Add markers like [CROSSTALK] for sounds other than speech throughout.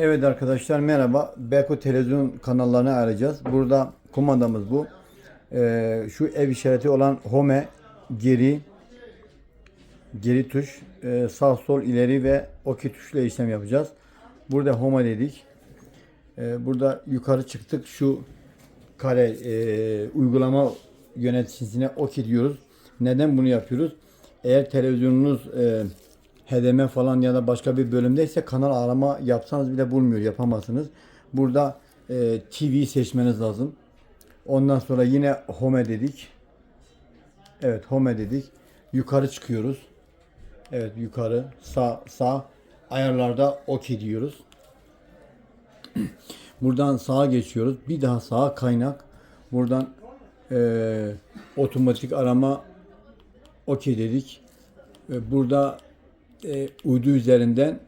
Evet arkadaşlar merhaba. Beko televizyon kanallarını arayacağız. Burada kumandamız bu. Ee, şu ev işareti olan home geri geri tuş e, sağ sol ileri ve OK tuşla işlem yapacağız. Burada home dedik. Ee, burada yukarı çıktık. Şu kare e, uygulama yöneticisine OK diyoruz. Neden bunu yapıyoruz? Eğer televizyonunuz e, HDMI falan ya da başka bir bölümdeyse kanal arama yapsanız bile bulmuyor, yapamazsınız. Burada e, TV seçmeniz lazım. Ondan sonra yine home dedik. Evet home dedik. Yukarı çıkıyoruz. Evet yukarı sağ sağ ayarlarda OK diyoruz. [CLEARS THROAT] Buradan sağa geçiyoruz. Bir daha sağa kaynak. Buradan e, otomatik arama OK dedik. E, burada e, uydu üzerinden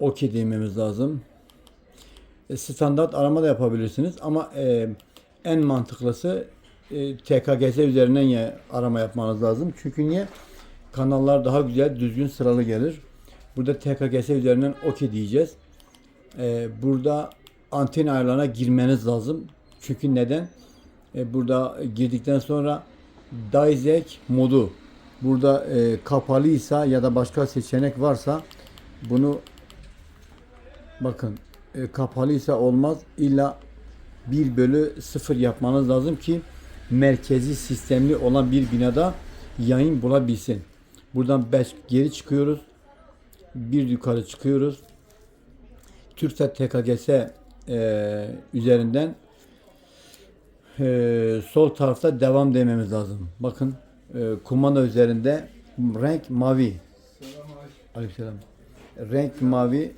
OK dememiz lazım. E, standart arama da yapabilirsiniz ama e, en mantıklısı e, TKGS üzerinden ya, arama yapmanız lazım. Çünkü niye? Kanallar daha güzel, düzgün sıralı gelir. Burada TKGS üzerinden OK diyeceğiz. E, burada anten ayarlarına girmeniz lazım. Çünkü neden? E, burada girdikten sonra Dizek modu burada e, kapalıysa ya da başka seçenek varsa bunu bakın e, kapalıysa olmaz illa 1 bölü 0 yapmanız lazım ki merkezi sistemli olan bir binada yayın bulabilsin. Buradan 5 geri çıkıyoruz. Bir yukarı çıkıyoruz. Türksat TKGS e, üzerinden e, sol tarafta devam dememiz lazım. Bakın kumanda üzerinde renk mavi. Aleykümselam. Renk mavi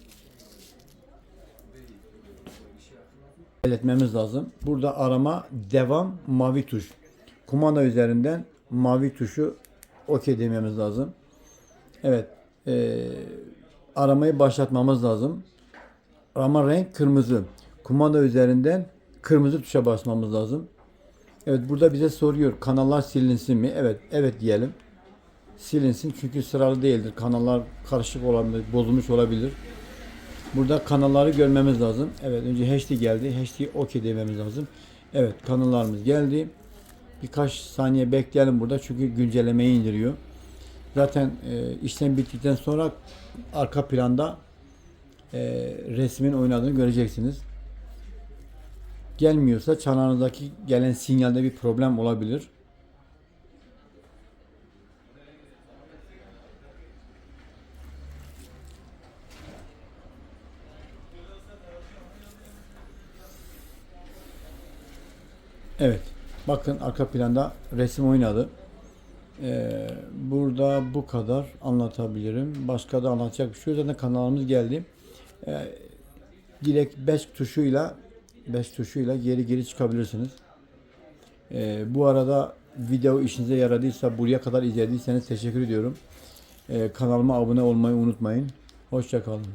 belirtmemiz lazım. Burada arama devam mavi tuş. Kumanda üzerinden mavi tuşu OK dememiz lazım. Evet. E, aramayı başlatmamız lazım. Arama renk kırmızı. Kumanda üzerinden kırmızı tuşa basmamız lazım. Evet burada bize soruyor kanallar silinsin mi? Evet, evet diyelim. Silinsin çünkü sıralı değildir. Kanallar karışık olabilir, bozulmuş olabilir. Burada kanalları görmemiz lazım. Evet önce HD geldi. HD OK dememiz lazım. Evet kanallarımız geldi. Birkaç saniye bekleyelim burada çünkü güncellemeyi indiriyor. Zaten e, işlem bittikten sonra arka planda e, resmin oynadığını göreceksiniz gelmiyorsa çanağınızdaki gelen sinyalde bir problem olabilir. Evet. Bakın arka planda resim oynadı. Ee, burada bu kadar anlatabilirim. Başka da anlatacak bir şey yok. Zaten kanalımız geldi. Ee, direkt 5 tuşuyla 5 tuşuyla geri geri çıkabilirsiniz. Ee, bu arada video işinize yaradıysa buraya kadar izlediyseniz teşekkür ediyorum. Ee, kanalıma abone olmayı unutmayın. Hoşçakalın.